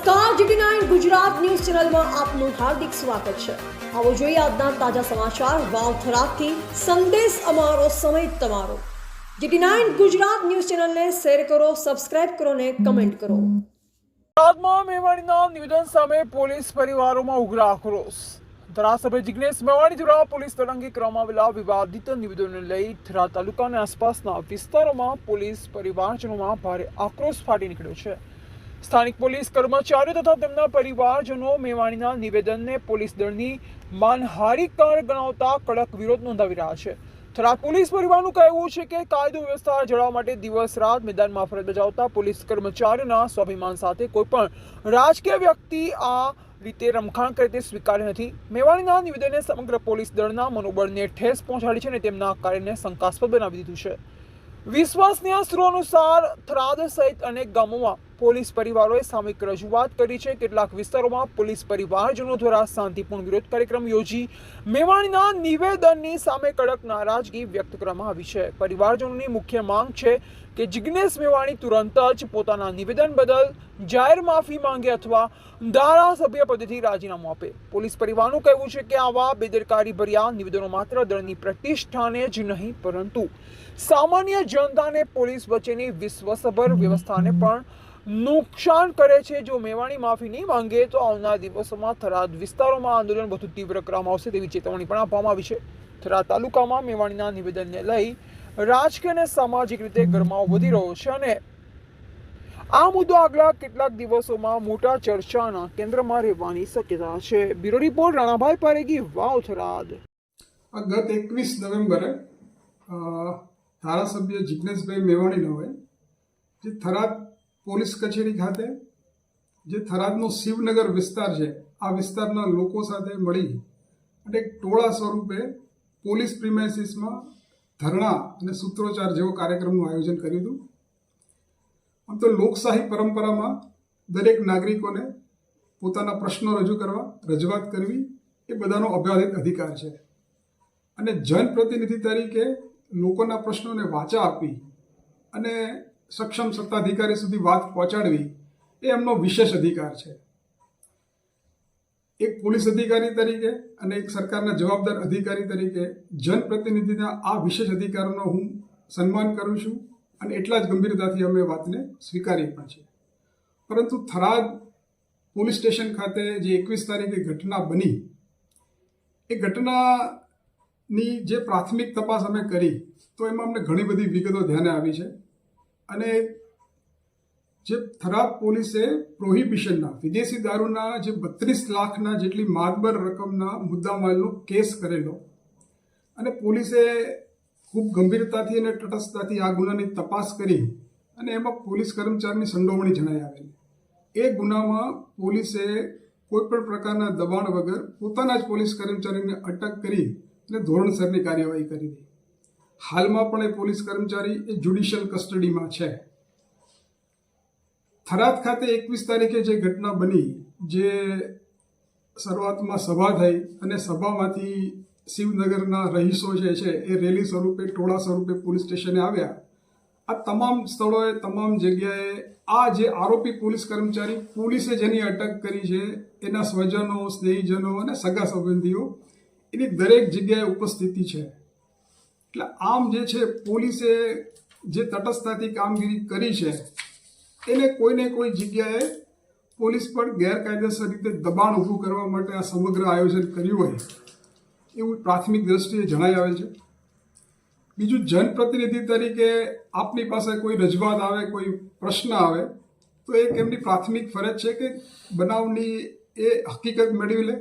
નમસ્કાર GT Gujarat news ચેનલમાં આપનું હાર્દિક સ્વાગત છે. આવો જોઈએ આજના તાજા સમાચાર વાવથરાથી સંદેશ અમારો, સમય તમારો. જીટી નાઇન ગુજરાત ન્યૂઝ ચેનલને શેર કરો, સબસ્ક્રાઇબ કરો ને કમેન્ટ કરો. ગુજરાતમાં મેવાણીના નિવેદન સામે પોલીસ પરિવારોમાં ઉગ્ર આક્રોશ. ધારાસભ્ય જિગ્નેશ મેવાણી દ્વારા પોલીસ તરંગે કરવામાં આવેલા વિવાદિત નિવેદનને લઈ થરા તાલુકા અને આસપાસના વિસ્તારોમાં પોલીસ પરિવારજનોમાં ભારે આક્રોશ ફાટી નીકળ્યો છે. સ્થાનિક પોલીસ કર્મચારીઓ તથા તેમના પરિવારજનો મેવાણીના નિવેદનને પોલીસ દળની માનહારી કાર ગણાવતા કડક વિરોધ નોંધાવી રહ્યા છે. થરાદ પોલીસ પરિવારનું કહેવું છે કે કાયદો વ્યવસ્થા જળવા માટે દિવસ રાત મેદાનમાં ફરજ બજાવતા પોલીસ કર્મચારીઓના સ્વાભિમાન સાથે કોઈ પણ રાજકીય વ્યક્તિ આ રીતે રમખાણ કરે તે સ્વીકાર્ય નથી. મેવાણીના નિવેદને સમગ્ર પોલીસ દળના મનોબળને ઠેસ પહોંચાડી છે અને તેમના કાર્યને શંકાસ્પદ બનાવી દીધું છે. વિશ્વસનીય સૂત્રો અનુસાર થરાદ સહિત અનેક ગામોમાં પોલીસ પરિવારોએ સામૂહિક રજૂઆત કરી છે. કેટલાક વિસ્તારોમાં પોલીસ પરિવારજનો દ્વારા શાંતિપૂર્ણ વિરોધ કાર્યક્રમ યોજી મેવાણીના નિવેદનની સામે કડક નારાજગી વ્યક્ત કરવામાં આવી છે. પરિવારજનોની મુખ્ય માંગ છે કે જિગ્નેશ મેવાણી તુરંત જ પોતાના નિવેદન બદલ જાહેર માફી માંગે અથવા ધારાસભ્ય પદેથી રાજીનામું આપે. પોલીસ પરિવારનું કહેવું છે કે આવા બેદરકારી ભર્યા નિવેદનો માત્ર દળની પ્રતિષ્ઠાને જ નહીં, પરંતુ સામાન્ય જનતાને પોલીસ વચ્ચેની વિશ્વસભર વ્યવસ્થાને પણ નુકસાન કરે છે, જો મેવાણી માફી નહીં માંગે તો આવનાર દિવસોમાં થરાદ વિસ્તારોમાં આંદોલન વધુ તીવ્ર કરવામાં આવશે તેવી ચેતવણી પણ આપવામાં આવી છે. થરાદ તાલુકામાં મેવાણીના નિવેદનને લઈ રાજકીય અને સામાજિક રીતે ગરમાવો વધી રહ્યો છે અને આ મુદ્દો આગલા કેટલાક દિવસોમાં મોટા ચર્ચાના કેન્દ્રમાં રહેવાની શક્યતા છે. Bureau report, Ranabhai Paregi, Vav Tharad. ગત એકવીસ નવેમ્બરે ધારાસભ્ય જિજ્ઞેશભાઈ મેવાણીનો જે થરાદ પોલીસ કચેરી ખાતે, જે થરાદનો શિવનગર વિસ્તાર છે, આ વિસ્તારના લોકો સાથે મળી અને એક ટોળા સ્વરૂપે પોલીસ પ્રિમાઇસીસમાં ધરણા અને સૂત્રોચ્ચાર જેવો કાર્યક્રમનું આયોજન કર્યું હતું. આમ તો લોકશાહી પરંપરામાં દરેક નાગરિકોને પોતાના પ્રશ્નો રજૂ કરવા, રજૂઆત કરવી એ બધાનો અબાધિત અધિકાર છે. અને જનપ્રતિનિધિ તરીકે લોકોના પ્રશ્નોને વાચા આપી અને સક્ષમ સત્તાધિકારી સુધી વાત પહોંચાડવી એ એમનો વિશેષ અધિકાર છે. એક પોલીસ અધિકારી તરીકે અને એક સરકારના જવાબદાર અધિકારી તરીકે જનપ્રતિનિધિના આ વિશેષ અધિકારનો હું સન્માન કરું છું અને એટલા જ ગંભીરતાથી અમે વાતને સ્વીકારી પણ છે પરંતુ થરાદ પોલીસ સ્ટેશન ખાતે જે એકવીસ તારીખે ઘટના બની, એ ઘટનાની જે પ્રાથમિક તપાસ અમે કરી, તો એમાં અમને ઘણી બધી વિગતો ધ્યાને આવી છે. અને જે થરાદ પોલીસે પ્રોહિબિશનના, વિદેશી દારૂના જે બત્રીસ લાખના જેટલી માતબર રકમના મુદ્દામાલનો કેસ કરેલો અને પોલીસે ખૂબ ગંભીરતાથી અને તટસ્થતાથી આ ગુનાની તપાસ કરી અને એમાં પોલીસ કર્મચારીની સંડોવણી જણાઈ આવેલી. એ ગુનામાં પોલીસે કોઈ પણ પ્રકારના દબાણ વગર પોતાના જ પોલીસ કર્મચારીને અટક કરી અને ધોરણસરની કાર્યવાહી કરી હતી હાલમાં પણ એ પોલીસ કર્મચારી એ જ્યુડિશિયલ કસ્ટડીમાં છે. થરાદ ખાતે એકવીસ તારીખે જે ઘટના બની, જે શરૂઆતમાં સભા થઈ અને સભામાંથી શિવનગરના રહીશો જે છે એ રેલી સ્વરૂપે, ટોળા સ્વરૂપે પોલીસ સ્ટેશને આવ્યા. આ તમામ સ્થળોએ, તમામ જગ્યાએ આ જે આરોપી પોલીસ કર્મચારી, પોલીસે જેની અટક કરી છે, એના સ્વજનો, સ્નેહીજનો અને સગા સંબંધીઓ, એની દરેક જગ્યાએ ઉપસ્થિતિ છે. એટલે આમ જે છે, પોલીસે જે તટસ્થતાથી કામગીરી કરી છે, એને કોઈને કોઈ જગ્યાએ પોલીસ પર ગેરકાયદેસર રીતે દબાણ ઊભું કરવા માટે આ સમગ્ર આયોજન કર્યું હોય, એવું પ્રાથમિક દ્રષ્ટિએ જણાઈ આવે છે. બીજું, જનપ્રતિનિધિ તરીકે આપની પાસે કોઈ રજૂઆત આવે, કોઈ પ્રશ્ન આવે, તો એક એમની પ્રાથમિક ફરજ છે કે બનાવની એ હકીકત મેળવી લે,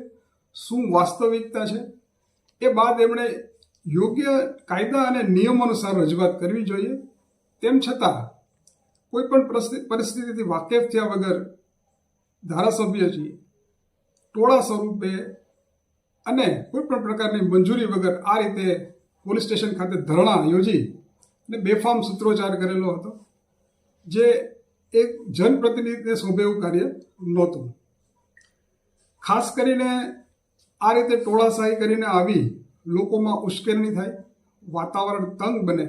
શું વાસ્તવિકતા છે. એ બાદ એમણે યોગ્ય કાયદા અને નિયમો અનુસાર રજૂઆત કરવી જોઈએ. તેમ છતાં, કોઈ પણ પરિસ્થિતિથી વાકેફ થયા વગર ધારાસભ્ય છીએ ટોળા સ્વરૂપે અને કોઈ પણ પ્રકારની મંજૂરી વગર આ રીતે પોલીસ સ્ટેશન ખાતે ધરણા યોજી અને બેફામ સૂત્રોચ્ચાર કરેલો હતો, જે એક જનપ્રતિનિધિને શોભે એવું કાર્ય નહોતું. ખાસ કરીને આ રીતે ટોળાશાહી કરીને આવી લોકોમાં ઉશ્કેરણી થાય, વાતાવરણ તંગ બને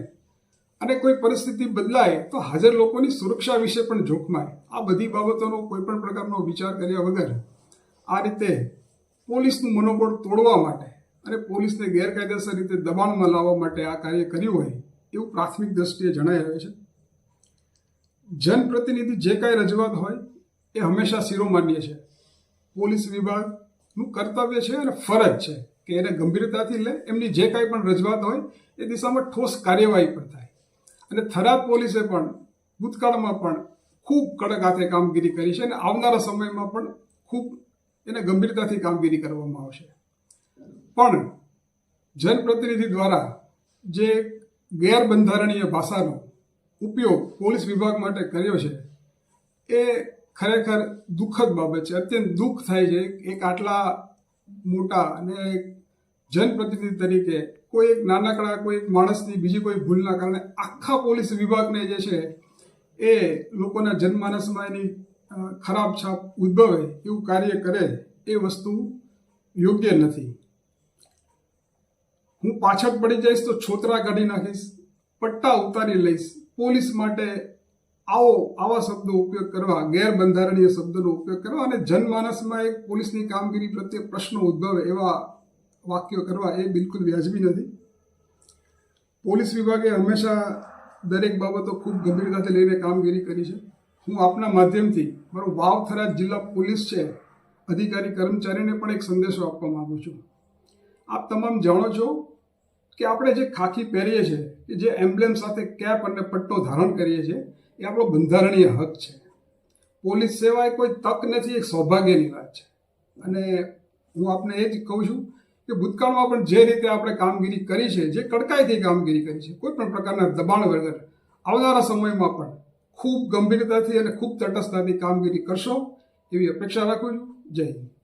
અને કોઈ પરિસ્થિતિ બદલાય તો હાજર લોકોની સુરક્ષા વિશે પણ જોખમાય. આ બધી બાબતોનો કોઈ પણ પ્રકારનો વિચાર કર્યા વગર આ રીતે પોલીસનું મનોબળ તોડવા માટે અને પોલીસને ગેરકાયદેસર રીતે દબાણમાં લાવવા માટે આ કાર્ય કર્યું હોય એવું પ્રાથમિક દ્રષ્ટિએ જણાઈ રહ્યું છે. જનપ્રતિનિધિ જે કાંઈ રજૂઆત હોય એ હંમેશા શિરોમાન્ય છે. પોલીસ વિભાગનું કર્તવ્ય છે અને ફરજ છે. કે એને ગંભીરતાથી લે, એમની જે કાંઈ પણ રજૂઆત હોય, એ દિશામાં ઠોસ કાર્યવાહી પણ થાય. અને થરાદ પોલીસે પણ ભૂતકાળમાં પણ ખૂબ કડક હાથે કામગીરી કરી છે અને આવનારા સમયમાં પણ ખૂબ એને ગંભીરતાથી કામગીરી કરવામાં આવશે. પણ જનપ્રતિનિધિ દ્વારા જે ગેરબંધારણીય ભાષાનો ઉપયોગ પોલીસ વિભાગ માટે કર્યો છે, એ ખરેખર દુઃખદ બાબત છે. અત્યંત દુઃખ થાય છે એક આટલા મોટા અને જનપ્રતિનિધિ તરીકે કોઈ એક નાનકડા, કોઈ એક માણસની બીજી કોઈ ભૂલના કારણે આખા પોલીસ વિભાગને જે છે એ લોકોના જનમાનસમાં એની ખરાબ છાપ ઉદ્ભવે એવું કાર્ય કરે એ વસ્તુ યોગ્ય નથી. હું પાછળ પડી જઈશ તો છોતરા કાઢી નાખીશ, પટ્ટા ઉતારી લઈશ, પોલીસ માટે આવો, આવા શબ્દો ઉપયોગ કરવા, ગેરબંધારણીય શબ્દોનો ઉપયોગ કરવા અને જનમાનસમાં એક પોલીસની કામગીરી પ્રત્યે પ્રશ્નો ઉદ્ભવે એવા વાક્યો કરવા એ બિલકુલ વ્યાજબી નથી. પોલીસ વિભાગે હંમેશા દરેક બાબતો ખૂબ ગંભીરતાથી લઈને કામગીરી કરી છે. હું આપના માધ્યમથી મારો વાવ થરાદ જિલ્લા પોલીસ છે, અધિકારી કર્મચારીને પણ એક સંદેશો આપવા માગું છું. આપ તમામ જાણો છો કે આપણે જે ખાખી પહેરીએ છીએ, કે જે એમ્બ્લેમ સાથે કેપ અને પટ્ટો ધારણ કરીએ છીએ, એ આપણો બંધારણીય હક છે. પોલીસ સેવા એ કોઈ તક નથી, એક સૌભાગ્યની વાત છે. અને હું આપને એ જ કહું છું કે ભૂતકાળમાં પણ જે રીતે આપણે કામગીરી કરી છે, જે કડકાઈથી કામગીરી કરી છે, કોઈ પણ પ્રકારના દબાણ વગર આવનારા સમયમાં પણ ખૂબ ગંભીરતાથી અને ખૂબ તટસ્થતાથી કામગીરી કરશો એવી અપેક્ષા રાખું છું. જય હિન્દ.